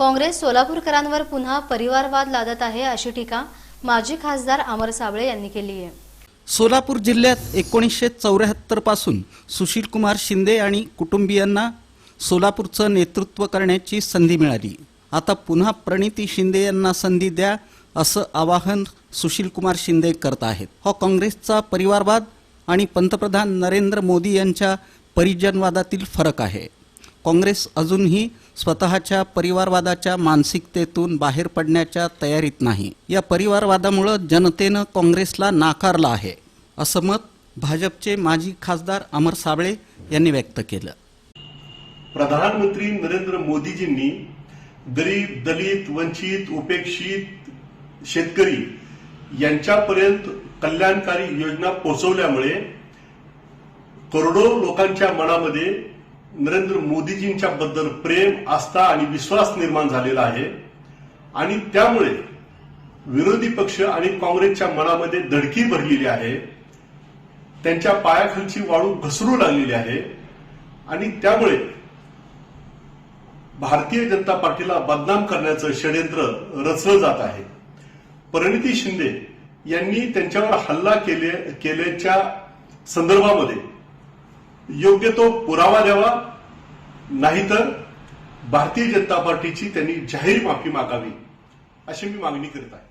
काँग्रेस सोलापूरकरांवर पुन्हा परिवारवाद लादत आहे अशी टीका माजी खासदार अमर साबळे यांनी केली आहे. सोलापूर जिल्ह्यात एकोणीसशे चौऱ्याहत्तरपासून सुशीलकुमार शिंदे आणि कुटुंबियांना सोलापूरचं नेतृत्व करण्याची संधी मिळाली. आता पुन्हा प्रणिती शिंदे यांना संधी द्या असं आवाहन सुशीलकुमार शिंदे करत आहेत. हा काँग्रेसचा परिवारवाद आणि पंतप्रधान नरेंद्र मोदी यांच्या परिजनवादातील फरक आहे. काँग्रेस अजूनही स्वतःच्या परिवारवादाच्या मानसिकतेतून बाहेर पडण्याच्या तयारीत नाही. या परिवारवादामुळं जनतेनं काँग्रेसला नाकारलं आहे असं मत भाजपचे माजी खासदार अमर साबळे यांनी व्यक्त केलं. प्रधानमंत्री नरेंद्र मोदीजींनी गरीब दलित वंचित उपेक्षित शेतकरी यांच्यापर्यंत कल्याणकारी योजना पोहोचवल्यामुळे करोडो लोकांच्या मनामध्ये नरेंद्र मोदीजींच्या बद्दल प्रेम आस्था आणि विश्वास निर्माण झालेला आहे. आणि त्यामुळे विरोधी पक्ष आणि काँग्रेसच्या मनामध्ये धडकी भरलेली आहे. त्यांच्या पायाखालची वाळू घसरू लागलेली आहे. आणि त्यामुळे भारतीय जनता पार्टीला बदनाम करण्याचं षडयंत्र रचलं जात आहे. परिणिती शिंदे यांनी त्यांच्यावर हल्ला केले केल्याच्या संदर्भामध्ये योग्य तो पुरावा द्यावा. नाहीतर भारतीय जनता पार्टीची त्यांनी जाहीर माफी मागावी अशी मी मागणी करत आहे.